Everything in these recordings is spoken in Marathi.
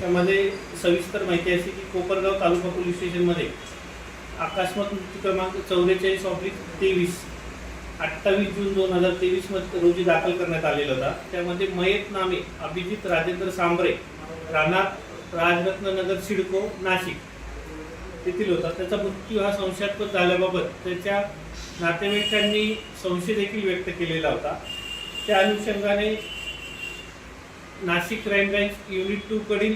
त्यामध्ये सविस्तर माहिती अशी की कोपरगाव तालुका पोलीस स्टेशनमध्ये अकस्मात मृत्यू क्रमांक चौवेचाळीस ऑब्लिक तेवीस अठ्ठावीस जून दोन हजार तेवीसमध्ये रोजी दाखल करण्यात आलेला होता. त्यामध्ये मयत नामे अभिजित राजेंद्र सांबरे राहणार राजरत्ननगर सिडको नाशिक तेथील होता. त्याचा मृत्यू हा संशयास्पद झाल्याबाबत त्याच्या नातेवाईकांनी संशय देखील व्यक्त केलेला होता. त्या अनुषंगाने Nashik crime branch unit two कडील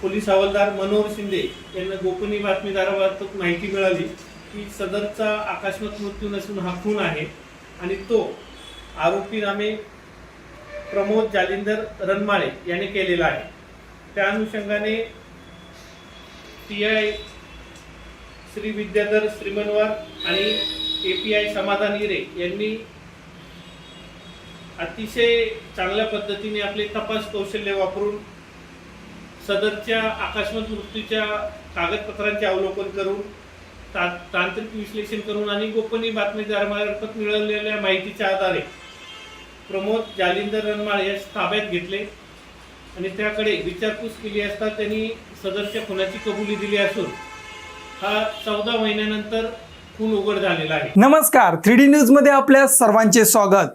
पोलीस हवालदार मनोहर शिंदे यांना गोपनीय बातमीदाराबाबत माहिती मिळाली की सदरचा आकस्मिक मृत्यू नसून हा खून आहे आणि तो आरोपी नामे प्रमोद जालिंदर रनमाळे याने केलेला आहे. त्या अनुषंगाने टी आय श्री विद्याधर श्रीमनवार आणि ए पी आय समाधान हिरे यांनी अतिशय चांगल्या पद्धतीने आपले तपास कौशल्य वापरून सदरच्या अकस्मात मृत्यूच्या कागदपत्रांचे अवलोकन करून ता तांत्रिक विश्लेषण करून आणि गोपनीय बातमीदारामार्फत मिळवलेल्या माहितीच्या आधारे प्रमोद जालिंदर रनमाळ यास ताब्यात घेतले आणि त्याकडे विचारपूस केली असता त्यांनी सदरच्या खुनाची कबुली दिली असून हा चौदा महिन्यानंतर खून उघड झालेला आहे. नमस्कार. थ्री डी न्यूजमध्ये आपल्या सर्वांचे स्वागत.